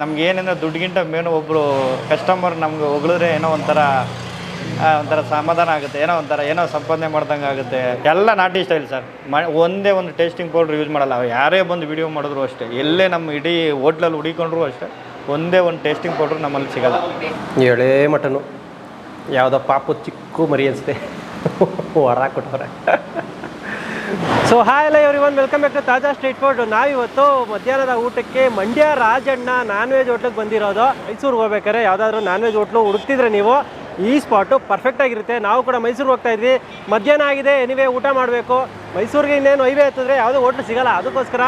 ನಮ್ಗೆ ಏನಂದ್ರೆ ದುಡ್ಡಿಗಿಂತ ಮೇನು ಒಬ್ಬರು ಕಸ್ಟಮರ್ ನಮ್ಗೆ ಹೊಗಳಿದ್ರೆ ಏನೋ ಒಂಥರ ಒಂಥರ ಸಮಾಧಾನ ಆಗುತ್ತೆ. ಏನೋ ಒಂಥರ, ಏನೋ ಸಂಪಾದನೆ ಮಾಡ್ದಂಗೆ ಆಗುತ್ತೆ. ಎಲ್ಲ ನಾಟಿ ಸ್ಟೈಲ್ ಸರ್ ಒಂದೇ ಒಂದು ಟೇಸ್ಟಿಂಗ್ ಪೌಡ್ರ್ ಯೂಸ್ ಮಾಡಲ್ಲ. ಯಾರೇ ಬಂದು ವಿಡಿಯೋ ಮಾಡಿದ್ರು ಅಷ್ಟೇ. ಎಲ್ಲೇ ನಮ್ಮ ಇಡೀ ಹೋಟ್ಲಲ್ಲಿ ಹುಡಿಕೊಂಡ್ರು ಅಷ್ಟೇ. ಒಂದೇ ಒಂದು ಟೇಸ್ಟಿಂಗ್ ಪೌಡ್ರ್ ನಮ್ಮಲ್ಲಿ ಸಿಗಲ್ಲ. ಎಳೆ ಮಟನು. ಯಾವುದೋ ಪಾಪು ಚಿಕ್ಕು ಮರಿ ಅನಿಸುತ್ತೆ. ಹೊರ ಕೊಟ್ಟವ್ರೆ. ಸೊ ಹಾಯ್ ಎಲ್ಲ everyone welcome back to Taza street food ನಾವಿವತ್ತು ಮಧ್ಯಾಹ್ನದ ಊಟಕ್ಕೆ ಮಂಡ್ಯ ರಾಜಣ್ಣ ನಾನ್ ವೆಜ್ ಹೋಟ್ಲಿಗೆ ಬಂದಿರೋದು. ಮೈಸೂರಿಗೆ ಹೋಗ್ಬೇಕಾದ್ರೆ ಯಾವುದಾದ್ರೂ ನಾನ್ ವೆಜ್ ಹೋಟ್ಲು ಹುಡುಕ್ತಿದ್ರೆ ನೀವು ಈ ಸ್ಪಾಟು ಪರ್ಫೆಕ್ಟ್ ಆಗಿರುತ್ತೆ. ನಾವು ಕೂಡ ಮೈಸೂರಿಗೆ ಹೋಗ್ತಾ ಇದ್ವಿ. ಮಧ್ಯಾಹ್ನ ಆಗಿದೆ. ಎನಿವೇ ಊಟ ಮಾಡಬೇಕು. ಮೈಸೂರಿಗೆ ಇನ್ನೇನು ಹೈವೇ ಹತ್ತಿದ್ರೆ ಯಾವುದೋ ಹೋಟ್ಲು ಸಿಗಲ್ಲ. ಅದಕ್ಕೋಸ್ಕರ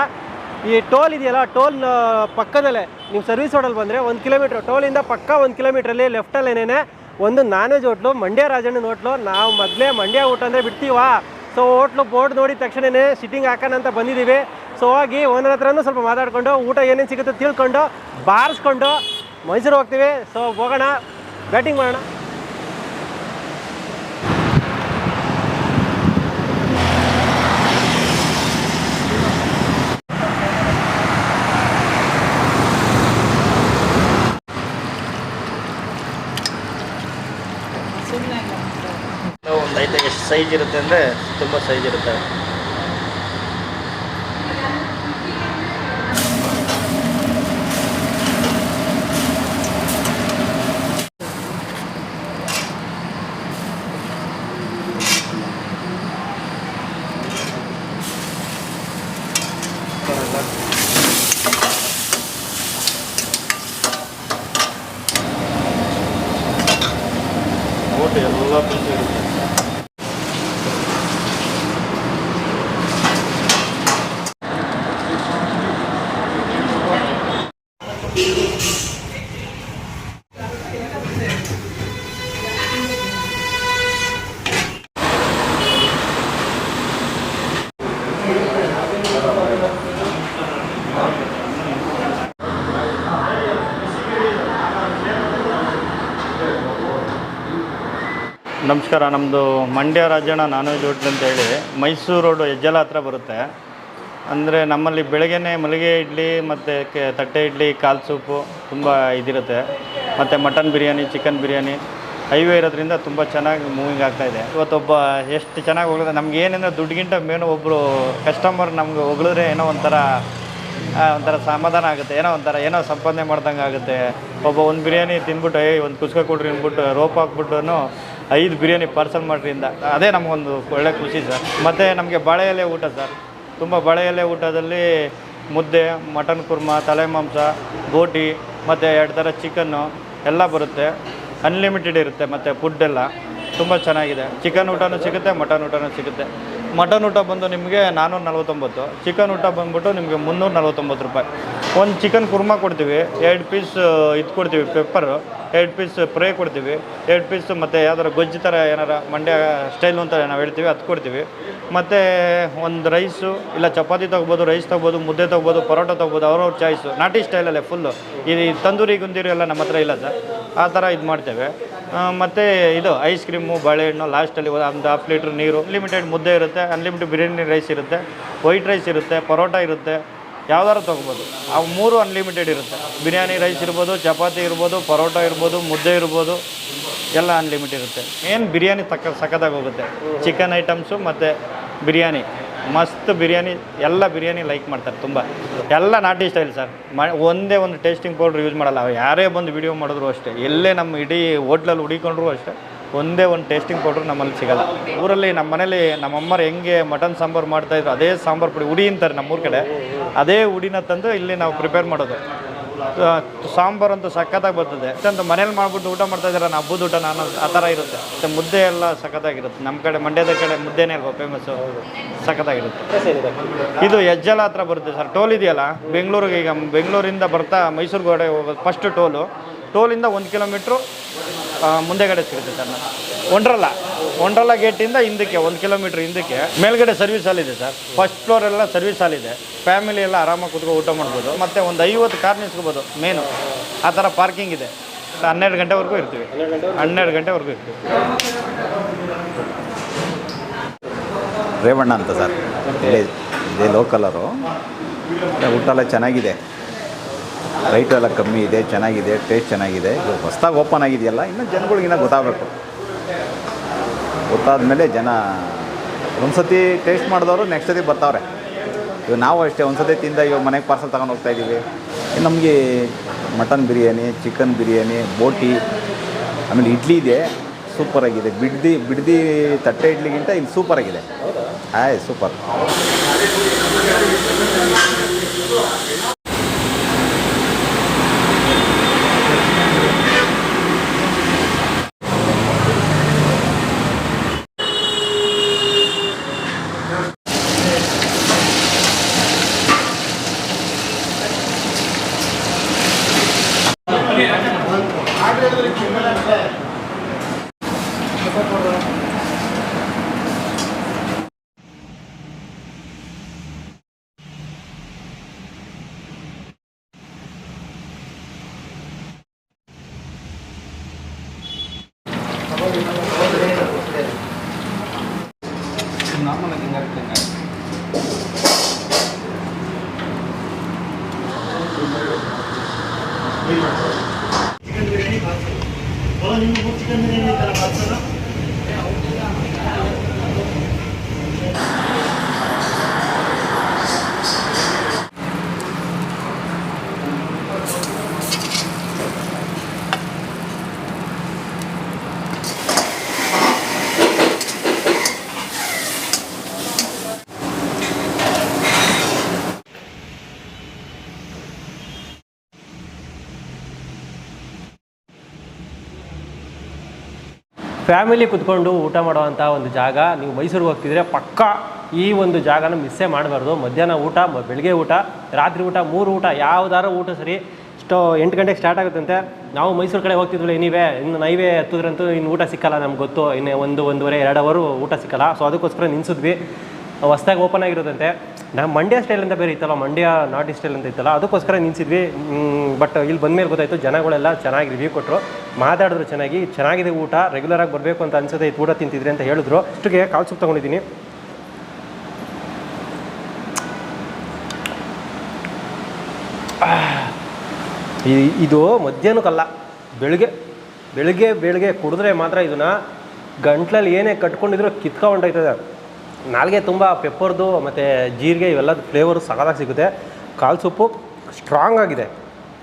ಈ ಟೋಲ್ ಇದೆಯಲ್ಲ ಟೋಲ್ ಪಕ್ಕದಲ್ಲೇ ನೀವು ಸರ್ವಿಸ್ ರೋಡಲ್ಲಿ ಬಂದರೆ ಒಂದು ಕಿಲೋಮೀಟ್ರ್ ಟೋಲಿಂದ ಪಕ್ಕ ಒಂದು ಕಿಲೋಮೀಟ್ರಲ್ಲಿ ಲೆಫ್ಟಲ್ಲೇನೇ ಒಂದು ನಾನ್ ವೆಜ್ ಹೋಟ್ಲು ಮಂಡ್ಯ ರಾಜಣ್ಣನ ಹೋಟ್ಲು ನಾವು ಮೊದಲೇ ಮಂಡ್ಯ ಊಟ ಅಂದರೆ ಬಿಡ್ತೀವಾ? ಸೊ ಹೋಟ್ಲು ಬೋರ್ಡ್ ನೋಡಿದ ತಕ್ಷಣವೇ ಸಿಟ್ಟಿಂಗ್ ಹಾಕೋಣ ಅಂತ ಬಂದಿದ್ದೀವಿ. ಸೊ ಹೋಗಿ ಓನರ್ ಹತ್ರನೂ ಸ್ವಲ್ಪ ಮಾತಾಡ್ಕೊಂಡು, ಊಟ ಏನೇನು ಸಿಗುತ್ತೋ ತಿಳ್ಕೊಂಡು, ಬಾರಿಸ್ಕೊಂಡು ಮೈಸೂರು ಹೋಗ್ತೀವಿ. ಸೊ ಹೋಗೋಣ. ಬ್ಯಾಟಿಂಗ್ ಮಾಡೋಣ ಒಂದು ಐತೆ ಎಷ್ಟು ಸೈಜ್ ಇರುತ್ತೆ ಅಂದರೆ ತುಂಬ ಸೈಜ್ ಇರುತ್ತೆ ಬೋಟ್ ಎಲ್ಲ ಪೀಸು ಇರುತ್ತೆ ನಮಸ್ಕಾರ ನಮ್ಮದು Mandya Rajanna non veg hotel ಅಂತೇಳಿ ಮೈಸೂರು ರೋಡು ಹೆಜ್ಜಲ ಹತ್ರ ಬರುತ್ತೆ. ಅಂದರೆ ನಮ್ಮಲ್ಲಿ ಬೆಳಗ್ಗೆನೇ ಮಲ್ಲಿಗೆ ಇಡ್ಲಿ ಮತ್ತು ಕೆ ತಟ್ಟೆ ಇಡ್ಲಿ, ಕಾಲು ಸೂಪು ತುಂಬ ಇದಿರುತ್ತೆ. ಮತ್ತು mutton biryani, chicken biryani highway ಇರೋದ್ರಿಂದ ತುಂಬ ಚೆನ್ನಾಗಿ ಮೂವಿಂಗ್ ಆಗ್ತಾಯಿದೆ ಇವತ್ತೊಬ್ಬ ಎಷ್ಟು ಚೆನ್ನಾಗಿ ಹೋಗಿದೆ ನಮ್ಗೆ ಏನಂದರೆ ದುಡ್ಡಿಗಿಂತ ಮೇನು ಒಬ್ಬರು ಕಸ್ಟಮರ್ ನಮ್ಗೆ ಹೊಗಳಿದ್ರೆ ಏನೋ ಒಂಥರ ಒಂಥರ ಸಮಾಧಾನ ಆಗುತ್ತೆ. ಏನೋ ಒಂಥರ, ಏನೋ ಸಂಪಾದನೆ ಮಾಡ್ದಂಗೆ ಆಗುತ್ತೆ ಒಬ್ಬ ಒಂದು ಬಿರಿಯಾನಿ ತಿಂದ್ಬಿಟ್ಟು ಒಂದು ಕುಸ್ಕ ಕೊಡ್ರಿ ಅಂದ್ಬಿಟ್ಟು, ರೋಪ್ ಹಾಕ್ಬಿಟ್ಟು ಐದು ಬಿರಿಯಾನಿ ಪಾರ್ಸಲ್ ಮಾಡ್ರಿ ಇಂದ. ಅದೇ ನಮಗೊಂದು ಒಳ್ಳೆ ಖುಷಿ ಸರ್. ಮತ್ತು ನಮಗೆ ಬಾಳೆ ಎಲೆ ಊಟ ಸರ್. ತುಂಬ ಬಾಳೆ ಎಲೆ ಊಟದಲ್ಲಿ ಮುದ್ದೆ, ಮಟನ್ ಕುರ್ಮ, ತಲೆ ಮಾಂಸ, ಗೋಟಿ, ಮತ್ತು ಎರಡು ಥರ ಚಿಕನ್ನು ಎಲ್ಲ ಬರುತ್ತೆ. ಅನ್ಲಿಮಿಟೆಡ್ ಇರುತ್ತೆ ಮತ್ತು ಫುಡ್ಡೆಲ್ಲ ತುಂಬ ಚೆನ್ನಾಗಿದೆ. ಚಿಕನ್ ಊಟನೂ ಸಿಗುತ್ತೆ, ಮಟನ್ ಊಟನೂ ಸಿಗುತ್ತೆ. ಮಟನ್ ಊಟ ಬಂದು ನಿಮಗೆ ನಾನ್ನೂರ ನಲ್ವತ್ತೊಂಬತ್ತು, ಚಿಕನ್ ಊಟ ಬಂದ್ಬಿಟ್ಟು ನಿಮಗೆ ಮುನ್ನೂರ ನಲ್ವತ್ತೊಂಬತ್ತು ರೂಪಾಯಿ. ಒಂದು ಚಿಕನ್ ಕುರ್ಮಾ ಕೊಡ್ತೀವಿ, ಎರಡು ಪೀಸ್ ಇದು ಕೊಡ್ತೀವಿ ಪೆಪ್ಪರು ಎರಡು ಪೀಸ್ ಪ್ರೇ ಕೊಡ್ತೀವಿ, ಎರಡು ಪೀಸ್ ಮತ್ತು ಯಾವ್ದಾರು ಗೊಜ್ಜು ಥರ ಏನಾರ ಮಂಡ್ಯ ಸ್ಟೈಲು ಅಂತ ನಾವು ಹೇಳ್ತೀವಿ, ಅದು ಕೊಡ್ತೀವಿ. ಮತ್ತು ಒಂದು ರೈಸು ಇಲ್ಲ ಚಪಾತಿ ತೊಗ್ಬೋದು ರೈಸ್ ತೊಗ್ಬೋದು, ಮುದ್ದೆ ತೊಗ್ಬೋದು, ಪರೋಟ ತೊಗ್ಬೋದು, ಅವ್ರವ್ರ ಚಾಯ್ಸು ನಾಟಿ ಸ್ಟೈಲಲ್ಲೇ ಫುಲ್ಲು ಈ ತಂದೂರಿ, ಗುಂದೂರಿ ಎಲ್ಲ ನಮ್ಮ ಹತ್ರ ಇಲ್ಲ ಸರ್ ಆ ಥರ ಇದು ಮಾಡ್ತೇವೆ. ಮತ್ತು ಇದು ಐಸ್ ಕ್ರೀಮು ಬಾಳೆಹಣ್ಣು ಲಾಸ್ಟಲ್ಲಿ ಒಂದು ಹಾಫ್ ಲೀಟ್ರ್ ನೀರು ಲಿಮಿಟೆಡ್ ಮುದ್ದೆ ಇರುತ್ತೆ ಅನ್ಲಿಮಿಟೆಡ್ ಬಿರಿಯಾನಿ ರೈಸ್ ಇರುತ್ತೆ ವೈಟ್ ರೈಸ್ ಇರುತ್ತೆ, ಪರೋಟ ಇರುತ್ತೆ ಯಾವ್ದಾರು ತೊಗೋಬೋದು. ಅವು ಮೂರು ಅನ್ಲಿಮಿಟೆಡ್ ಇರುತ್ತೆ. ಬಿರಿಯಾನಿ ರೈಸ್ ಇರ್ಬೋದು, ಚಪಾತಿ ಇರ್ಬೋದು, ಪರೋಟ ಇರ್ಬೋದು, ಮುದ್ದೆ ಇರ್ಬೋದು, ಎಲ್ಲ ಅನ್ಲಿಮಿಟೆಡ್ ಇರುತ್ತೆ. ಏನು ಬಿರಿಯಾನಿ ತಕ್ಕ ಸಖತ್ತಾಗಿ ಹೋಗುತ್ತೆ? ಚಿಕನ್ ಐಟಮ್ಸು ಮತ್ತು ಬಿರಿಯಾನಿ. ಮಸ್ತ್ ಬಿರಿಯಾನಿ, ಎಲ್ಲ ಬಿರಿಯಾನಿ ಲೈಕ್ ಮಾಡ್ತಾರೆ ತುಂಬ. ಎಲ್ಲ ನಾಟಿ ಸ್ಟೈಲ್ ಸರ್ ಮ, ಒಂದೇ ಒಂದು ಟೇಸ್ಟಿಂಗ್ ಪೌಡ್ರ್ ಯೂಸ್ ಮಾಡಲ್ಲ. ಯಾರೇ ಬಂದು ವಿಡಿಯೋ ಮಾಡಿದ್ರು ಅಷ್ಟೇ. ಎಲ್ಲೇ ನಮ್ಮ ಇಡೀ ಹೋಟ್ಲಲ್ಲಿ ಹುಡಿಕೊಂಡ್ರು ಅಷ್ಟೇ. ಒಂದೇ ಒಂದು ಟೇಸ್ಟಿಂಗ್ ಪೌಡ್ರ್ ನಮ್ಮಲ್ಲಿ ಸಿಗಲ್ಲ. ಊರಲ್ಲಿ ನಮ್ಮ ಮನೇಲಿ ನಮ್ಮ ಅಮ್ಮರು ಹೆಂಗೆ ಮಟನ್ ಸಾಂಬಾರು ಮಾಡ್ತಾಯಿದ್ರು ಅದೇ ಸಾಂಬಾರು ಪುಡಿ ಉಡಿ ಅಂತಾರೆ ನಮ್ಮೂರ ಕಡೆ. ಅದೇ ಉಡಿನ ತಂದು ಇಲ್ಲಿ ನಾವು ಪ್ರಿಪೇರ್ ಮಾಡೋದು. ಸಾಂಬಾರು ಅಂತೂ ಸಖತ್ತಾಗಿ ಬರ್ತದೆ. ಅಂತ ಮನೇಲಿ ಮಾಡ್ಬಿಟ್ಟು ಊಟ ಮಾಡ್ತಾ ಇದ್ದಾರೆ? ನಾನು ಹಬ್ಬದ ಊಟ ನಾನು ಆ ಥರ ಇರುತ್ತೆ. ಮತ್ತು ಮುದ್ದೆ ಎಲ್ಲ ಸಖತ್ತಾಗಿರುತ್ತೆ. ನಮ್ಮ ಕಡೆ ಮಂಡ್ಯದ ಕಡೆ ಮುದ್ದೆನೇ ಅಲ್ವಾ ಫೇಮಸ್ಸು ಸಖತ್ತಾಗಿರುತ್ತೆ. ಇದು ಹೆಜ್ಜಲ ಹತ್ರ ಬರುತ್ತೆ ಸರ್. ಟೋಲ್ ಇದೆಯಲ್ಲ? ಬೆಂಗಳೂರಿಗೆ ಈಗ ಬೆಂಗಳೂರಿಂದ ಬರ್ತಾ ಮೈಸೂರು ಗೋಡೆ ಹೋಗೋದು ಫಸ್ಟ್ ಟೋಲು. ಟೋಲಿಂದ ಒಂದು ಕಿಲೋಮೀಟ್ರು ಮುಂದೆಗಡೆ ಸಿಗುತ್ತೆ ಸರ್. ನಾನು ಒಂಡ್ರಲ್ಲ ಒಂಡ್ರಲ್ಲ ಗೇಟಿಂದ ಹಿಂದಕ್ಕೆ, ಒಂದು ಕಿಲೋಮೀಟ್ರ್ ಹಿಂದಕ್ಕೆ, ಮೇಲ್ಗಡೆ ಸರ್ವಿಸ್ ಹಾಲ್ ಇದೆ ಸರ್. ಫಸ್ಟ್ ಫ್ಲೋರ್ ಎಲ್ಲ ಸರ್ವಿಸ್ ಹಾಲ್ ಇದೆ. ಫ್ಯಾಮಿಲಿ ಎಲ್ಲ ಆರಾಮಾಗಿ ಕೂತ್ಕೊಂಡು ಊಟ ಮಾಡ್ಬೋದು. ಮತ್ತು ಒಂದು ಐವತ್ತು ಕಾರ್ ನಿಲ್ಸ್ಕೋಬೋದು ಮೇನು ಆ ಥರ ಪಾರ್ಕಿಂಗ್ ಇದೆ. ಹನ್ನೆರಡು ಗಂಟೆವರೆಗೂ ಇರ್ತೀವಿ. ಹನ್ನೆರಡು ಗಂಟೆವರೆಗೂ ಇರ್ತೀವಿ. ರೇವಣ್ಣ ಅಂತ ಸರ್. ಇದೇ ಲೋಕಲರು ಊಟ ಎಲ್ಲ ಚೆನ್ನಾಗಿದೆ. ರೈಟ್ ಎಲ್ಲ ಕಮ್ಮಿ ಇದೆ, ಚೆನ್ನಾಗಿದೆ ಟೇಸ್ಟ್ ಚೆನ್ನಾಗಿದೆ. ಹೊಸ್ದಾಗಿ ಓಪನ್ ಆಗಿದೆಯಲ್ಲ, ಇನ್ನೂ ಜನಗಳಿಗಿನ್ನ ಗೊತ್ತಾಗಬೇಕು. ಗೊತ್ತಾದ್ಮೇಲೆ ಜನ ಒಂದು ಸತಿ ಟೇಸ್ಟ್ ಮಾಡಿದವರು ನೆಕ್ಸ್ಟ್ ಸತಿ ಬರ್ತಾವ್ರೆ. ಇವಾಗ ನಾವು ಅಷ್ಟೇ ಒಂದು ಸತಿ ತಿಂದ ಇವಾಗ ಮನೆಗೆ ಪಾರ್ಸಲ್ ತಗೊಂಡು ಹೋಗ್ತಾ ಇದ್ದೀವಿ ನಮಗೆ ಮಟನ್ ಬಿರಿಯಾನಿ ಚಿಕನ್ ಬಿರಿಯಾನಿ, ಬೋಟಿ, ಆಮೇಲೆ ಇಡ್ಲಿ ಇದೆ ಸೂಪರಾಗಿದೆ ಬಿಡ್ದಿ ಬಿಡ್ದಿ ತಟ್ಟೆ ಇಡ್ಲಿಗಿಂತ ಇಲ್ಲಿ ಸೂಪರಾಗಿದೆ ಆಯ್ ಸೂಪರ್ ಫ್ಯಾಮಿಲಿ ಕುತ್ಕೊಂಡು ಊಟ ಮಾಡುವಂಥ ಒಂದು ಜಾಗ. ನೀವು ಮೈಸೂರಿಗೆ ಹೋಗ್ತಿದ್ರೆ ಪಕ್ಕ ಈ ಒಂದು ಜಾಗನ ಮಿಸ್ಸೇ ಮಾಡಬಾರ್ದು. ಮಧ್ಯಾಹ್ನ ಊಟ ಬೆಳಗ್ಗೆ ಊಟ, ರಾತ್ರಿ ಊಟ, ಮೂರು ಊಟ, ಯಾವ್ದಾರ ಊಟ ಸರಿ. ಇಷ್ಟು ಎಂಟು ಗಂಟೆಗೆ ಸ್ಟಾರ್ಟ್ ಆಗುತ್ತಂತೆ. ನಾವು ಮೈಸೂರು ಕಡೆ ಹೋಗ್ತಿದ್ವಲ್ಲ ನೀವೇ ಇನ್ನು ನೈವೇ ಹತ್ತಿದ್ರಂತೂ ಇನ್ನು ಊಟ ಸಿಕ್ಕಲ್ಲ ನಮ್ಗೆ ಗೊತ್ತು. ಇನ್ನೇ ಒಂದು, ಒಂದೂವರೆ, ಎರಡು ಅವರು ಊಟ ಸಿಕ್ಕಲ್ಲ. ಸೊ ಅದಕ್ಕೋಸ್ಕರ ನಿನ್ಸಿದ್ವಿ ಹೊಸ್ದಾಗಿ ಓಪನ್ ಆಗಿರೋದಂತೆ. ನಮ್ಮ ಮಂಡ್ಯ ಸ್ಟೈಲ್ ಅಂತ ಬೇರೆ ಇತ್ತಲ್ಲ, ಮಂಡ್ಯ ನಾಟಿ ಸ್ಟೈಲ್ ಅಂತ ಇತ್ತಲ್ಲ, ಅದಕ್ಕೋಸ್ಕರ ನಿನ್ಸಿದ್ವಿ ಬಟ್ ಇಲ್ಲಿ ಬಂದ ಮೇಲೆ ಗೊತ್ತಾಯಿತು, ಜನಗಳೆಲ್ಲ ಚೆನ್ನಾಗಿ ರಿವ್ಯೂ ಕೊಟ್ಟರು ಮಾತಾಡಿದ್ರು ಚೆನ್ನಾಗಿ, ಚೆನ್ನಾಗಿದೆ ಊಟ ರೆಗ್ಯುಲರಾಗಿ ಬರಬೇಕು ಅಂತ ಅನ್ಸುತ್ತೆ ಇದು ಊಟ ತಿಂತಿದ್ರಿ ಅಂತ ಹೇಳಿದ್ರು. ಅಷ್ಟಿಗೆ ಕಾಲ್ ತೊಗೊಂಡಿದ್ದೀನಿ. ಈ- ಇದು ಮಧ್ಯಾಹ್ನಕ್ಕಲ್ಲ, ಬೆಳಗ್ಗೆ ಬೆಳಗ್ಗೆ ಬೆಳಗ್ಗೆ ಕುಡಿದ್ರೆ ಮಾತ್ರ ಇದನ್ನ ಗಂಟ್ಲಲ್ಲಿ ಏನೇ ಕಟ್ಕೊಂಡಿದ್ರು ಕಿತ್ಕೊಂಡೋಯ್ತದೆ ನಾಲ್ಗೆ ತುಂಬ ಪೆಪ್ಪರ್ದು ಮತ್ತು ಜೀರಿಗೆ ಇವೆಲ್ಲದ ಫ್ಲೇವರು ಸಕಾಲಾಗಿ ಸಿಗುತ್ತೆ. ಕಾಲು ಸೊಪ್ಪು ಸ್ಟ್ರಾಂಗ್ ಆಗಿದೆ.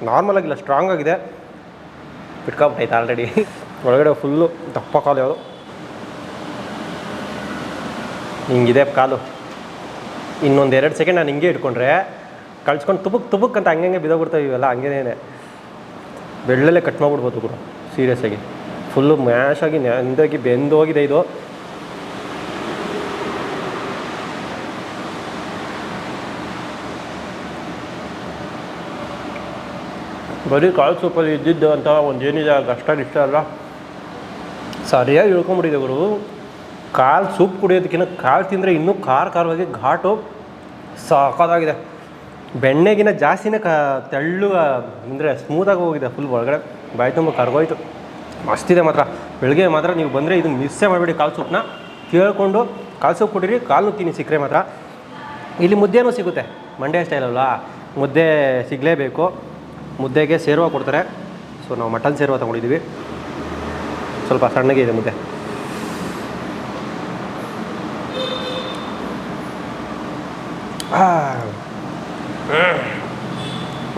ನಾರ್ಮಲ್ ಆಗಿಲ್ಲ ಸ್ಟ್ರಾಂಗ್ ಆಗಿದೆ. ಬಿಟ್ಕೊಂಬಿಟ್ಟೈತೆ ಆಲ್ರೆಡಿ ಒಳಗಡೆ ಫುಲ್ಲು ದಪ್ಪ ಕಾಲು ಯಾವುದು? ಹಿಂಗಿದೆ ಕಾಲು. ಇನ್ನೊಂದು ಎರಡು ಸೆಕೆಂಡ್ ನಾನು ಹಿಂಗೆ ಇಟ್ಕೊಂಡ್ರೆ ಕಳ್ಸ್ಕೊಂಡು ತುಬುಕ್ ತುಬುಕ್ ಅಂತ ಹಂಗೆ ಬಿದೋಗ್ಬಿಡ್ತಾವೆ ಇವೆಲ್ಲ, ಹಂಗೇನೇ ಬೆಳ್ಳಲ್ಲೇ ಕಟ್ ಮಾಡ್ಬಿಡ್ಬೋದು ಕೂಡ ಸೀರಿಯಸ್ ಆಗಿ. ಫುಲ್ಲು ಮ್ಯಾಶಾಗಿ ನೆಂದಾಗಿ ಬೆಂದೋಗಿದೆ ಇದು. ಬರೀ ಕಾಲು ಸೂಪಲ್ಲಿ ಇದ್ದಿದ್ದು ಅಂತ ಒಂದು ಏನಿದೆ ಅಷ್ಟಾಗಿ ಇಷ್ಟ ಅಲ್ಲ. ಸರಿಯಾಗಿ ಹೇಳ್ಕೊಂಬಿಟ್ಟಿದೆ ಗುರು. ಕಾಲು ಸೂಪ್ ಕುಡಿಯೋದಕ್ಕಿಂತ ಕಾಲು ತಿಂದರೆ ಇನ್ನೂ ಖಾರ ಖಾರವಾಗಿ ಘಾಟು ಸಾಕಾಗಿದೆ ಬೆಣ್ಣೆಗಿನ ಜಾಸ್ತಿನೇ ಕ ತೆಳ್ಳು ಅಂದರೆ ಸ್ಮೂತಾಗಿ ಹೋಗಿದೆ ಫುಲ್ ಒಳಗಡೆ. ಬಾಯಿ ತುಂಬ ಕರ್ಗೋಯ್ತು. ಮಸ್ತಿದೆ ಮಾತ್ರ. ಬೆಳಗ್ಗೆ ಮಾತ್ರ ನೀವು ಬಂದರೆ ಇದು ಮಿಸ್ಸೇ ಮಾಡಬೇಡಿ ಕಾಲು ಸೂಪ್ನ. ಕೇಳಿಕೊಂಡು ಕಾಲು ಸೂಪ್ ಕುಡೀರಿ ಕಾಲು ತಿನ್ನಿ ಸಿಕ್ಕರೆ ಮಾತ್ರ. ಇಲ್ಲಿ ಮುದ್ದೆನೂ ಸಿಗುತ್ತೆ, ಮಂಡ್ಯ ಸ್ಟೈಲ್ ಅಲ್ಲ ಮುದ್ದೆ ಸಿಗಲೇಬೇಕು. ಮುದ್ದೆಗೆ ಸೇರುವ ಕೊಡ್ತಾರೆ. ಸೊ ನಾವು ಮಟನ್ ಸೇರುವ ತೊಗೊಂಡಿದ್ದೀವಿ. ಸ್ವಲ್ಪ ಸಣ್ಣಗೆ ಇದೆ ಮುದ್ದೆ.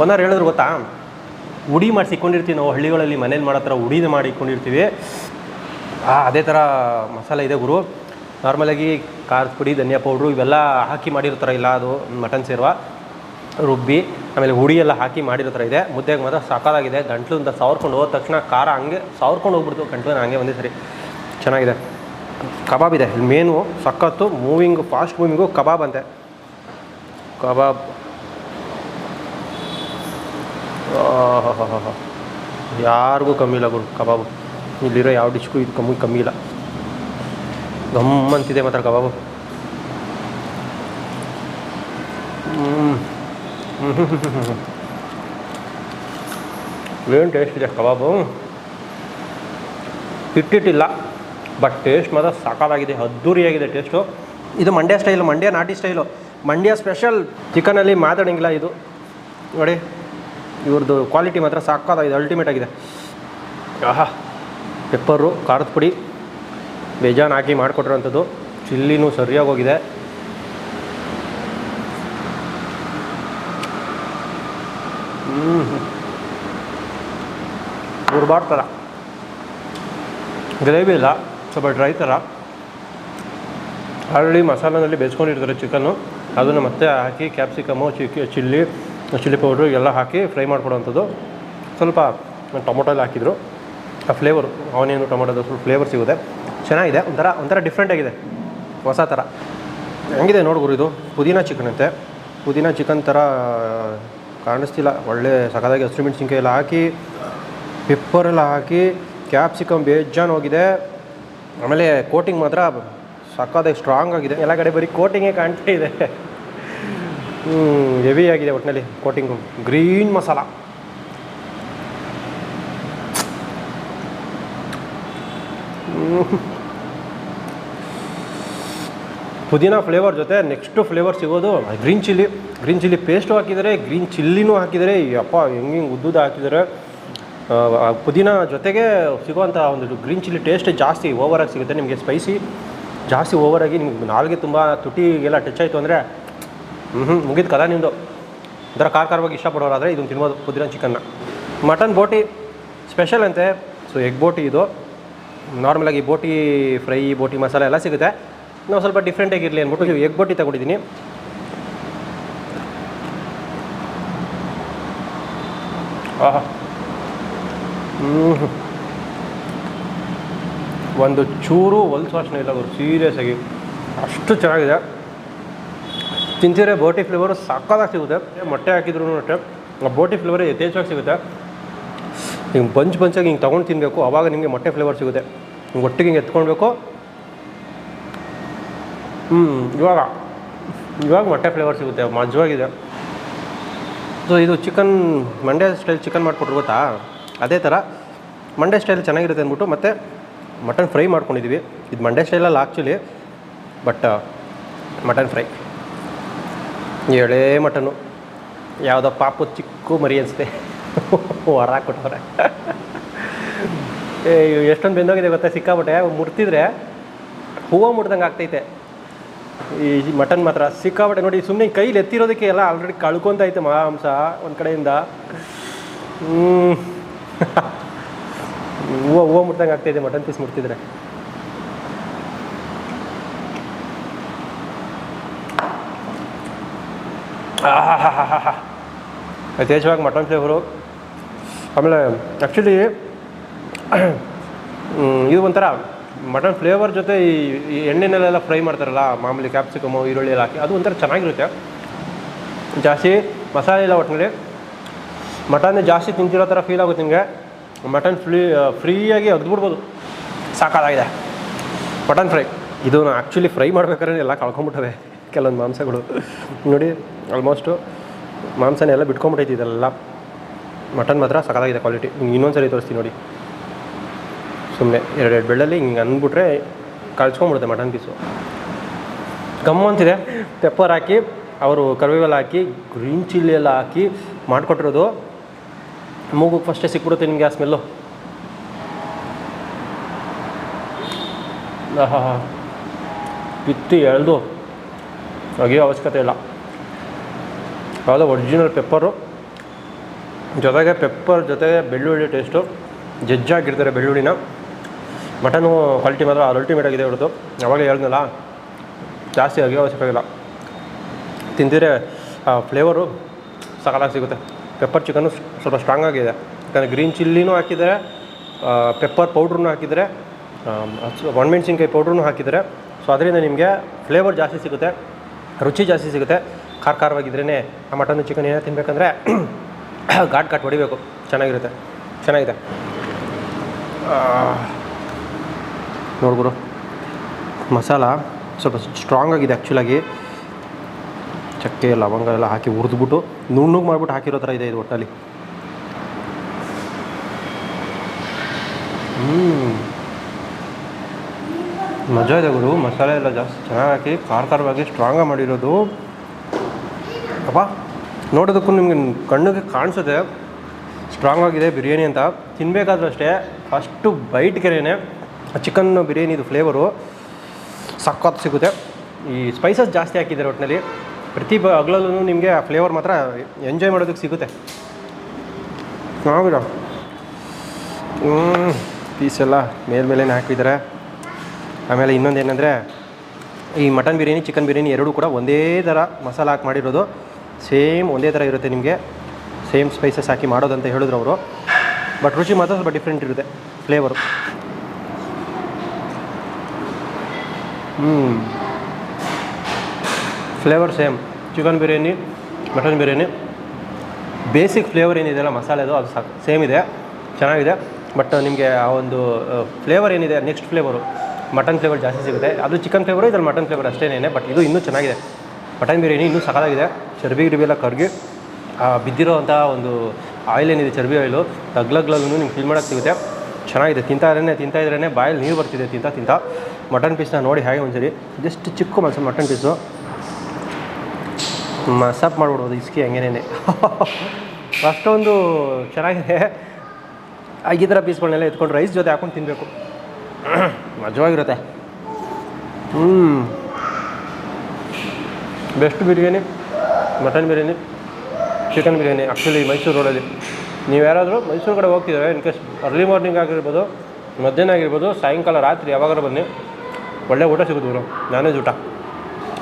ಒಂದಾರು ಹೇಳಿದ್ರು ಗೊತ್ತಾ? ಉಡಿ ಮಾಡಿ ಸಿಕ್ಕೊಂಡಿರ್ತೀವಿ ನಾವು ಹಳ್ಳಿಗಳಲ್ಲಿ ಮನೇಲಿ ಮಾಡೋ ಥರ ಉಡಿನ ಮಾಡಿ ಇಕ್ಕೊಂಡಿರ್ತೀವಿ ಆ, ಅದೇ ಥರ ಮಸಾಲೆ ಇದೆ ಗುರು. ನಾರ್ಮಲಾಗಿ ಖಾರದ ಪುಡಿ ಧನಿಯಾ ಪೌಡ್ರು ಇವೆಲ್ಲ ಹಾಕಿ ಮಾಡಿರೋ ಥರ ಇಲ್ಲ ಅದು ಮಟನ್ ಸೇರುವ. ರುಬ್ಬಿ, ಆಮೇಲೆ ಹುಡಿ ಎಲ್ಲ ಹಾಕಿ ಮಾಡಿರೋ ಥರ ಇದೆ. ಮುದ್ದೆಗೆ ಮಾತ್ರ ಸಾಕಾಗಿದೆ ಗಂಟ್ಲಿಂದ ಸವರ್ಕೊಂಡು ಹೋದ ತಕ್ಷಣ ಖಾರ ಹಂಗೆ ಸವರ್ಕೊಂಡು ಹೋಗ್ಬಿಡ್ತು. ಗಂಟ್ಲನ್ನ ಹಂಗೆ ಒಂದೇ ಸರಿ. ಚೆನ್ನಾಗಿದೆ. ಕಬಾಬ್ ಇದೆ. ಇಲ್ಲಿ ಮೇನು ಸಖತ್ತು ಮೂವಿಂಗು ಫಾಸ್ಟ್ ಮೂವಿಂಗು ಕಬಾಬ್ ಅಂತೆ. ಕಬಾಬ್. ಯಾರಿಗೂ ಕಮ್ಮಿ ಇಲ್ಲ ಗುರು ಕಬಾಬು. ಇಲ್ಲಿರೋ ಯಾವ ಡಿಶ್ಗೂ ಇದು ಕಮ್ಮಿ ಕಮ್ಮಿ ಇಲ್ಲ. ಗಮ್ಮಂತಿದೆ ಮಾತ್ರ ಕಬಾಬು. ಏನು ಟೇಸ್ಟ್ ಇದೆ ಕಬಾಬು. ಇಟ್ಟಿಟ್ಟಿಲ್ಲ ಬಟ್ ಟೇಸ್ಟ್ ಮಾತ್ರ ಸಾಕಾಗಿದೆ ಅದ್ದೂರಿಯಾಗಿದೆ ಟೇಸ್ಟು ಇದು ಮಂಡ್ಯ ಸ್ಟೈಲು ಮಂಡ್ಯ ನಾಟಿ ಸ್ಟೈಲು ಮಂಡ್ಯ ಸ್ಪೆಷಲ್ ಚಿಕನಲ್ಲಿ ಮಾತಾಡೋಂಗಿಲ್ಲ ಇದು. ನೋಡಿ ಇವ್ರದ್ದು ಕ್ವಾಲಿಟಿ ಮಾತ್ರ ಸಾಕಾಗಿದೆ ಅಲ್ಟಿಮೇಟ್ ಆಗಿದೆ. ಆಹಾ ಪೆಪ್ಪರು ಖಾರದ ಪುಡಿ, ಬೇಜಾನ್ ಹಾಕಿ ಮಾಡಿಕೊಟ್ಟಿರೋಂಥದ್ದು ಚಿಲ್ಲಿನೂ ಸರಿಯಾಗಿ ಹೋಗಿದೆ. ಹ್ಞೂ ಗುರ್ಬಾರ್ ಥರ ಗ್ರೇವಿ ಇಲ್ಲ, ಸ್ವಲ್ಪ ಡ್ರೈ ಥರ ಆಲ್ರೆಡಿ ಮಸಾಲನಲ್ಲಿ ಬೇಯಿಸ್ಕೊಂಡಿರ್ತಾರೆ ಚಿಕನ್ನು ಅದನ್ನು ಮತ್ತೆ ಹಾಕಿ ಕ್ಯಾಪ್ಸಿಕಮು ಚಿಕ್ಕಿ ಚಿಲ್ಲಿ ಚಿಲ್ಲಿ ಪೌಡ್ರು ಎಲ್ಲ ಹಾಕಿ ಫ್ರೈ ಮಾಡ್ಕೊಡೋವಂಥದ್ದು ಸ್ವಲ್ಪ ಟೊಮೊಟೊ ಎಲ್ಲ ಹಾಕಿದ್ರು. ಆ ಫ್ಲೇವರು ಆನಿಯನು ಟೊಮೊಟೊದು ಸ್ವಲ್ಪ ಫ್ಲೇವರ್ ಸಿಗುತ್ತೆ. ಚೆನ್ನಾಗಿದೆ, ಒಂಥರ ಒಂಥರ ಡಿಫ್ರೆಂಟ್ ಆಗಿದೆ. ಹೊಸ ಥರ ಹೆಂಗಿದೆ ನೋಡ್ಗುರು ಇದು? ಪುದೀನ ಚಿಕನ್ ಅಂತೆ. ಪುದೀನ ಚಿಕನ್ ಥರ ಕಾಣಿಸ್ತಿಲ್ಲ. ಒಳ್ಳೆ ಸಖತ್ತಾಗಿ ಹಸಿರು ಮೆಣಸಿನ್ಕಾಯಿ ಎಲ್ಲ ಹಾಕಿ ಪೆಪ್ಪರ್ ಎಲ್ಲ ಹಾಕಿ ಕ್ಯಾಪ್ಸಿಕಮ್ ಬೇಜಾನ್ ಹೋಗಿದೆ. ಆಮೇಲೆ ಕೋಟಿಂಗ್ ಮಾತ್ರ ಸಕ್ಕತ್ತಾಗಿ ಸ್ಟ್ರಾಂಗ್ ಆಗಿದೆ. ಎಲ್ಲ ಕಡೆ ಬರೀ ಕೋಟಿಂಗೇ ಕಾಣ್ತಾ ಇದೆ. ಹೆವಿ ಆಗಿದೆ ಒಟ್ಟಿನಲ್ಲಿ ಕೋಟಿಂಗು ಗ್ರೀನ್ ಮಸಾಲ. ಪುದೀನ ಫ್ಲೇವರ್ ಜೊತೆ ನೆಕ್ಸ್ಟು ಫ್ಲೇವರ್ ಸಿಗೋದು green chilli green chilli paste ಹಾಕಿದರೆ ಗ್ರೀನ್ ಚಿಲ್ಲಿನೂ ಹಾಕಿದ್ದಾರೆ ಅಪ್ಪ ಹೆಂಗೆ ಹಿಂಗೆ ಉದ್ದುದ ಆ ಪುದೀನ ಜೊತೆಗೆ ಸಿಗುವಂಥ ಒಂದು ಗ್ರೀನ್ ಚಿಲ್ಲಿ ಟೇಸ್ಟ್ ಜಾಸ್ತಿ ಓವರಾಗಿ ಸಿಗುತ್ತೆ ನಿಮಗೆ ಸ್ಪೈಸಿ ಜಾಸ್ತಿ ಓವರಾಗಿ ನಿಮ್ಗೆ ನಾಲ್ಗೆ ತುಂಬ ತುಟಿಗೆಲ್ಲ ಟಚ್ ಆಯಿತು ಅಂದರೆ ಹ್ಞೂ ಮುಗಿದ ಕದ ನಿಮ್ಮದು ಒಂಥರ ಖಾರ ಖಾರವಾಗಿ ಇಷ್ಟಪಡೋರಾದರೆ ಇದನ್ನು ತಿನ್ಬೋದು ಪುದೀನ ಚಿಕನ್ನ ಮಟನ್ ಬೋಟಿ ಸ್ಪೆಷಲ್ ಅಂತೆ. ಸೊ ಎಗ್ ಬೋಟಿ ಇದು. ನಾರ್ಮಲಾಗಿ ಬೋಟಿ ಫ್ರೈ ಬೋಟಿ ಮಸಾಲೆ ಎಲ್ಲ ಸಿಗುತ್ತೆ. ನಾವು ಸ್ವಲ್ಪ ಡಿಫ್ರೆಂಟಾಗಿರಲಿ ಅಂದ್ಬಿಟ್ಟು ಎಗ್ ಬೋಟಿ ತಗೊಂಡಿದ್ದೀನಿ. ಆಹಾ. ಒಂದು ಚೂರು ಹೊಲ್ಸು ವಾಸನೆ ಇಲ್ಲ ಅವರು ಸೀರಿಯಸ್ ಆಗಿ. ಅಷ್ಟು ಚೆನ್ನಾಗಿದೆ. ತಿಂತಿದ್ರೆ ಬೋಟಿ ಫ್ಲೇವರು ಸಕ್ಕತ್ತಾಗಿ ಸಿಗುತ್ತೆ. ಮೊಟ್ಟೆ ಹಾಕಿದ್ರು ಅಷ್ಟೇ. ಆ ಬೋಟಿ ಫ್ಲೇವರ್ ಯಥೇಚ್ಛವಾಗಿ ಸಿಗುತ್ತೆ. ಹಿಂಗೆ ಬಂಚ್ ಬಂಚಾಗಿ ಹಿಂಗೆ ತೊಗೊಂಡು ತಿನ್ನಬೇಕು ಆವಾಗ ನಿಮಗೆ ಮೊಟ್ಟೆ ಫ್ಲೇವರ್ ಸಿಗುತ್ತೆ. ಹಿಂಗೆ ಒಟ್ಟಿಗೆ ಹಿಂಗೆ ಎತ್ಕೊಳ್ಬೇಕು. ಹ್ಞೂ ಇವಾಗ. ಇವಾಗ ಮೊಟ್ಟೆ ಫ್ಲೇವರ್ ಸಿಗುತ್ತೆ, ಮಜವಾಗಿದೆ. ಸೊ ಇದು ಚಿಕನ್ ಮಂಡ್ಯ ಸ್ಟೈಲ್ ಚಿಕನ್ ಮಾಡಿಕೊಟ್ರು ಗೊತ್ತಾ? ಅದೇ ಥರ ಮಂಡ್ಯ ಸ್ಟೈಲ್ ಚೆನ್ನಾಗಿರುತ್ತೆ ಅಂದ್ಬಿಟ್ಟು ಮತ್ತು ಮಟನ್ ಫ್ರೈ ಮಾಡ್ಕೊಂಡಿದ್ದೀವಿ ಇದು ಮಂಡ್ಯ ಸ್ಟೈಲಲ್ಲಿ ಆ್ಯಕ್ಚುಲಿ ಬಟ್ ಮಟನ್ ಫ್ರೈ. ಎಳೆ ಮಟನು. ಯಾವುದೋ ಪಾಪು ಚಿಕ್ಕು ಮರಿ ಅನಿಸುತ್ತೆ. ಹೊರ ಕೊಟ್ಟವ್ರೆ. ಏ ಎಷ್ಟೊಂದು ಬೆಂದೋಗಿದೆ ಗೊತ್ತಾ? ಸಿಕ್ಕಾಬಿಟ್ಟೆ ಮುರ್ತಿದ್ರೆ ಹೂವು ಮುಡ್ದಂಗೆ ಆಗ್ತೈತೆ. ಈ ಮಟನ್ ಮಾತ್ರ ಸಿಕ್ಕಾಪಟ್ಟೆ ನೋಡಿ ಸುಮ್ಮನೆ ಕೈಲಿ ಎತ್ತಿರೋದಕ್ಕೆ ಎಲ್ಲ ಆಲ್ರೆಡಿ ಕಳ್ಕೊಂತ ಐತೆ ಮಾಂಸ ಒಂದು ಕಡೆಯಿಂದ. ಹೂವು ಹೂವು ಮುಟ್ದಂಗೆ ಆಗ್ತಾಯಿದೆ ಮಟನ್ ಪೀಸ್ ಮುಟ್ತಿದ್ರೆ. ಯಥೇಚ್ಛವಾಗಿ ಮಟನ್ ಫ್ಲೇವರು ಆಮೇಲೆ ಆ್ಯಕ್ಚುಲಿ ಇದು ಒಂಥರ ಮಟನ್ ಫ್ಲೇವರ್ ಜೊತೆ ಈ ಎಣ್ಣೆನಲ್ಲೆಲ್ಲ ಫ್ರೈ ಮಾಡ್ತಾರಲ್ಲ, ಮಾಮೂಲಿ ಕ್ಯಾಪ್ಸಿಕಮು ಈರುಳ್ಳಿ ಎಲ್ಲ ಹಾಕಿ, ಅದು ಒಂಥರ ಚೆನ್ನಾಗಿರುತ್ತೆ. ಜಾಸ್ತಿ ಮಸಾಲೆ ಇಲ್ಲ ಒಟ್ಟಿನಲ್ಲಿ ಮಟನ್ ಜಾಸ್ತಿ ತಿಂತಿರೋ ಥರ ಫೀಲ್ ಆಗುತ್ತೆ ನಿಮಗೆ. ಮಟನ್ ಫ್ರೀ ಫ್ರೀಯಾಗಿ ಅಗ್ದುಬಿಡ್ಬೋದು ಸಾಕಾಗಿದೆ ಮಟನ್ ಫ್ರೈ. ಇದು ಆ್ಯಕ್ಚುಲಿ ಫ್ರೈ ಮಾಡ್ಬೇಕಾದ್ರೆ ಎಲ್ಲ ಕಳ್ಕೊಂಬಿಟ್ಟವೆ ಕೆಲವೊಂದು ಮಾಂಸಗಳು. ನೋಡಿ ಆಲ್ಮೋಸ್ಟು ಮಾಂಸನೆಲ್ಲ ಬಿಟ್ಕೊಂಬಿಟ್ಟೈತಿ ಇದೆಲ್ಲ. ಮಟನ್ ಮಾತ್ರ ಸಕಾಲಾಗಿದೆ ಕ್ವಾಲಿಟಿ ಇನ್ನೊಂದು ಸರಿ ತೋರಿಸ್ತೀನಿ ನೋಡಿ. ಸುಮ್ಮನೆ ಎರಡು ಬೆಳ್ಳಲ್ಲಿ ಹಿಂಗೆ ಅಂದ್ಬಿಟ್ರೆ ಕಳ್ಸ್ಕೊಂಬಿಡುತ್ತೆ ಮಟನ್ ಪೀಸು. ಗಮ್ ಅಂತಿದೆ. ಪೆಪ್ಪರ್ ಹಾಕಿ, ಅವರು ಕರಿಬೇವೆಲ್ಲ ಹಾಕಿ, ಗ್ರೀನ್ ಚಿಲ್ಲಿ ಎಲ್ಲ ಹಾಕಿ ಮಾಡಿಕೊಟ್ಟಿರೋದು. ಮೂಗು ಫಸ್ಟೇ ಸಿಕ್ಬಿಡುತ್ತೆ ನಿಮಗೆ ಆ ಸ್ಮೆಲ್ಲು ಹಾಂ ಕಿತ್ತಿ ಎಳೆದು ಅಗಿಯೋ ಅವಶ್ಯಕತೆ ಇಲ್ಲ. ಯಾವುದೋ ಒರಿಜಿನಲ್ ಪೆಪ್ಪರು ಜೊತೆಗೆ ಪೆಪ್ಪರ್ ಜೊತೆಗೆ ಬೆಳ್ಳುಳ್ಳಿ ಟೇಸ್ಟು ಜಜ್ಜಾಗಿರ್ತಾರೆ ಬೆಳ್ಳುಳ್ಳಿನ. ಮಟನು ಕ್ವಾಲಿಟಿ ಮಾತ್ರ ಅಲ್ಟಿಮೇಟ್ ಆಗಿದೆ ಹೊರತು ಯಾವಾಗಲೇ ಹೇಳಿದ್ನಲ್ಲ, ಜಾಸ್ತಿ ಆಗಿ ಅವಶ್ಯಕ ಇಲ್ಲ. ತಿಂದಿದ್ರೆ ಫ್ಲೇವರು ಸಕಾಲಾಗಿ ಸಿಗುತ್ತೆ. ಪೆಪ್ಪರ್ ಚಿಕನ್ನು ಸ್ವಲ್ಪ ಸ್ಟ್ರಾಂಗ್ ಆಗಿದೆ. ಯಾಕಂದರೆ ಗ್ರೀನ್ ಚಿಲ್ಲಿನೂ ಹಾಕಿದರೆ ಪೆಪ್ಪರ್ ಪೌಡ್ರನ್ನೂ ಹಾಕಿದರೆ ಒಣಮೆಣ್ಸಿನ್ಕಾಯಿ ಪೌಡ್ರನ್ನೂ ಹಾಕಿದರೆ ಸೊ ಅದರಿಂದ ನಿಮಗೆ ಫ್ಲೇವರ್ ಜಾಸ್ತಿ ಸಿಗುತ್ತೆ, ರುಚಿ ಜಾಸ್ತಿ ಸಿಗುತ್ತೆ. ಖಾರ ಖಾರವಾಗಿದ್ರೇ ಆ ಮಟನ್ ಚಿಕನ್ ಏನೇ ತಿನ್ಬೇಕಂದ್ರೆ ಘಾಟ್ ಘಾಟ್ ಹೊಡಿಬೇಕು. ಚೆನ್ನಾಗಿರುತ್ತೆ. ಚೆನ್ನಾಗಿದೆ. ನೋಡ್ಗುರು ಮಸಾಲ ಸ್ವಲ್ಪ ಸ್ಟ್ರಾಂಗ್ ಆಗಿದೆ ಆ್ಯಕ್ಚುಲಾಗಿ ಚಕ್ಕೆ, ಲವಂಗ ಎಲ್ಲ ಹಾಕಿ ಹುರಿದ್ಬಿಟ್ಟು ನುಣ್ಣಗೆ ಮಾಡಿಬಿಟ್ಟು ಹಾಕಿರೋ ಥರ ಇದೆ ಇದು ಒಟ್ಟಲ್ಲಿ ಮಜಾ ಇದೆ ಗುರು. ಮಸಾಲೆ ಎಲ್ಲ ಜಾಸ್ತಿ ಚೆನ್ನಾಗಿ ಹಾಕಿ ಖಾರ ಖಾರವಾಗಿ ಸ್ಟ್ರಾಂಗಾಗಿ ಮಾಡಿರೋದು. ಅಪ್ಪ ನೋಡೋದಕ್ಕೂ ನಿಮಗೆ ಕಣ್ಣಿಗೆ ಕಾಣಿಸುತ್ತೆ. ಸ್ಟ್ರಾಂಗ್ ಆಗಿದೆ ಬಿರಿಯಾನಿ ಅಂತ. ತಿನ್ನಬೇಕಾದ್ರೂ ಅಷ್ಟೇ. ಫಸ್ಟು ಬೈಟ್ಗೆರೇನೆ ಚಿಕನ್ ಬಿರಿಯಾನಿದು ಫ್ಲೇವರು ಸಖತ್ ಸಿಗುತ್ತೆ. ಈ ಸ್ಪೈಸಸ್ ಜಾಸ್ತಿ ಹಾಕಿದ್ದಾರೆ ಒಟ್ಟಿನಲ್ಲಿ ಪ್ರತಿ ಬ ಹಗ್ಲಲ್ಲೂ ನಿಮಗೆ ಆ ಫ್ಲೇವರ್ ಮಾತ್ರ ಎಂಜಾಯ್ ಮಾಡೋದಕ್ಕೆ ಸಿಗುತ್ತೆ. ನಾವಿರ ಹ್ಞೂ ಪೀಸೆಲ್ಲ ಮೇಲ್ಮೇಲೆ ಹಾಕಿದ್ದಾರೆ. ಆಮೇಲೆ ಇನ್ನೊಂದು ಏನಂದರೆ, ಈ ಮಟನ್ ಬಿರಿಯಾನಿ ಚಿಕನ್ ಬಿರಿಯಾನಿ ಎರಡೂ ಕೂಡ ಒಂದೇ ಥರ ಮಸಾಲ ಹಾಕಿ ಮಾಡಿರೋದು. ಸೇಮ್ ಒಂದೇ ಥರ ಇರುತ್ತೆ ನಿಮಗೆ. ಸೇಮ್ ಸ್ಪೈಸಸ್ ಹಾಕಿ ಮಾಡೋದಂತ ಹೇಳಿದ್ರು ಅವರು. ಬಟ್ ರುಚಿ ಮಾತ್ರ ಸ್ವಲ್ಪ ಡಿಫ್ರೆಂಟ್ ಇರುತ್ತೆ. ಫ್ಲೇವರು ಹ್ಞೂ flavour same chicken biryani mutton biryani basic flavour ಏನಿದೆಯಲ್ಲ ಮಸಾಲೆದು ಅದು ಸಾಕು ಸೇಮ್ ಇದೆ ಚೆನ್ನಾಗಿದೆ ಬಟ್ ನಿಮಗೆ ಆ ಒಂದು ಫ್ಲೇವರ್ ಏನಿದೆ ನೆಕ್ಸ್ಟ್ ಫ್ಲೇವರು ಮಟನ್ ಫ್ಲೇವರ್ ಜಾಸ್ತಿ ಸಿಗುತ್ತೆ ಅದು ಚಿಕನ್ ಫ್ಲೇವರು ಇದ್ರಲ್ಲಿ ಮಟನ್ ಫ್ಲೇವರ್ ಅಷ್ಟೇನೇ ಬಟ್ ಇದು ಇನ್ನೂ ಚೆನ್ನಾಗಿದೆ ಮಟನ್ ಬಿರಿಯಾನಿ ಇನ್ನೂ ಸಕಾಲಾಗಿದೆ ಚರ್ಬಿ ಗಿರ್ಬಿ ಎಲ್ಲ ಕರ್ಗಿ ಬಿದ್ದಿರೋವಂಥ ಒಂದು ಆಯಿಲ್ ಏನಿದೆ ಚರ್ಬಿ ಆಯಿಲು ತಗ್ಲಗ್ಲೂ ನಿಮ್ಗೆ ಫೀಲ್ ಮಾಡೋಕ್ಕೆ ಸಿಗುತ್ತೆ ಚೆನ್ನಾಗಿದೆ ತಿಂತಾ ಇದ್ರೇ ತಿಂತಾ ಇದ್ರೇ ಬಾಯಲ್ಲಿ ನೀರು ಬರ್ತಿದೆ ತಿಂತ ತಿಂತ ಮಟನ್ ಪೀಸ್ನ ನೋಡಿ ಹಾಗೆ ಒಂದ್ಸರಿ. ಜಸ್ಟ್ ಚಿಕ್ಕ ಮಸ ಮಟನ್ ಪೀಸು. ಮಸಾಪ್ ಮಾಡ್ಬಿಡ್ಬೋದು ಇಸ್ಕಿ ಹಂಗೇನೇ. ಅಷ್ಟೊಂದು ಚೆನ್ನಾಗಿದೆ. ಈ ಥರ ಪೀಸ್ಗಳನ್ನೆಲ್ಲ ಎತ್ಕೊಂಡು ರೈಸ್ ಜೊತೆ ಹಾಕೊಂಡು ತಿನ್ನಬೇಕು ಮಜವಾಗಿರುತ್ತೆ ಹ್ಞೂ best biryani, mutton biryani, chicken biryani actually Mysuru ರೋಡಲ್ಲಿ. ನೀವು ಯಾರಾದರೂ ಮೈಸೂರು ಕಡೆ ಹೋಗ್ತಿದ್ದಾರೆ ಇನ್ ಕೇಸ್ ಅರ್ಲಿ ಮಾರ್ನಿಂಗ್ ಆಗಿರ್ಬೋದು, ಮಧ್ಯಾಹ್ನ ಆಗಿರ್ಬೋದು, ಸಾಯಂಕಾಲ ರಾತ್ರಿ ಯಾವಾಗಾರು ಬನ್ನಿ. ಒಳ್ಳೆ ಊಟ ಸಿಗುತ್ತೆ ಗುರು. ನಾನ್ ವೆಜ್ ಊಟ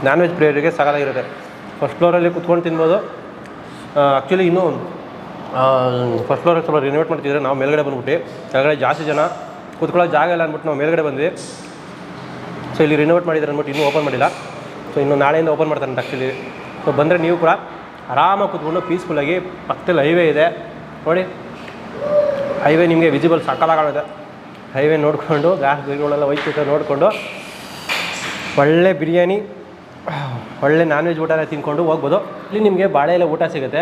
ನಾನ್ ವೆಜ್ ಪ್ರಿಯರಿಗೆ ಸಾಕಾಗಿರುತ್ತೆ ಫಸ್ಟ್ ಫ್ಲೋರಲ್ಲಿ ಕುತ್ಕೊಂಡು ತಿನ್ಬೋದು. ಆ್ಯಕ್ಚುಲಿ ಇನ್ನೂ ಫಸ್ಟ್ ಫ್ಲೋರಲ್ಲಿ ಸ್ವಲ್ಪ ರಿನೋವೇಟ್ ಮಾಡ್ತಿದ್ರೆ ನಾವು ಮೇಲ್ಗಡೆ ಬಂದ್ಬಿಟ್ಟು ಕೆಳಗಡೆ ಜಾಸ್ತಿ ಜನ ಕೂತ್ಕೊಳ್ಳೋ ಜಾಗ ಇಲ್ಲ ಅಂದ್ಬಿಟ್ಟು ನಾವು ಮೇಲ್ಗಡೆ ಬಂದ್ವಿ. ಸೊ ಇಲ್ಲಿ ರಿನೋವೇಟ್ ಮಾಡಿದ್ದಾರೆ ಅಂದ್ಬಿಟ್ಟು ಇನ್ನೂ ಓಪನ್ ಮಾಡಿಲ್ಲ. ಸೊ ಇನ್ನು ನಾಳೆಯಿಂದ ಓಪನ್ ಮಾಡ್ತಾರೆ ಆ್ಯಕ್ಚುಲಿ ಸೊ ಬಂದರೆ ನೀವು ಕೂಡ ಆರಾಮಾಗಿ ಕೂತ್ಕೊಂಡು ಪೀಸ್ಫುಲ್ಲಾಗಿ ಪಕ್ಕದಲ್ಲಿ ಹೈವೇ ಇದೆ. ನೋಡಿ ಹೈವೇ ನಿಮಗೆ ವಿಸಿಬಲ್ ಸಕ್ಕಲಾಗುತ್ತೆ ಹೈವೇ ನೋಡಿಕೊಂಡು ಗ್ಯಾಸ್ ಗಿರಿಗಳೆಲ್ಲ ವೈಟ್ ನೋಡಿಕೊಂಡು ಒಳ್ಳೆ ಬಿರಿಯಾನಿ, ಒಳ್ಳೆ ನಾನ್ ವೆಜ್ ಊಟನ ತಿನ್ಕೊಂಡು ಹೋಗ್ಬೋದು. ಇಲ್ಲಿ ನಿಮಗೆ ಬಾಳೆ ಎಲೆ ಊಟ ಸಿಗುತ್ತೆ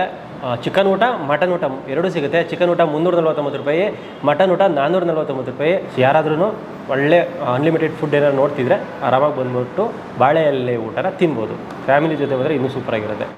ಚಿಕನ್ ಊಟ ಮಟನ್ ಊಟ ಎರಡೂ ಸಿಗುತ್ತೆ. ಚಿಕನ್ ಊಟ ಮುನ್ನೂರ ನಲ್ವತ್ತೊಂಬತ್ತು ರೂಪಾಯಿ ಮಟನ್ ಊಟ ನಾನ್ನೂರ ನಲ್ವತ್ತೊಂಬತ್ತು ರೂಪಾಯಿ ಯಾರಾದ್ರೂ ಒಳ್ಳೆ ಅನ್ಲಿಮಿಟೆಡ್ ಫುಡ್ ಏನಾದ್ರು ನೋಡ್ತಿದ್ರೆ ಆರಾಮಾಗಿ ಬಂದ್ಬಿಟ್ಟು ಬಾಳೆ ಎಲೆ ಊಟನ ತಿನ್ಬೋದು. ಫ್ಯಾಮಿಲಿ ಜೊತೆ ಹೋದರೆ ಇನ್ನೂ ಸೂಪರಾಗಿರುತ್ತೆ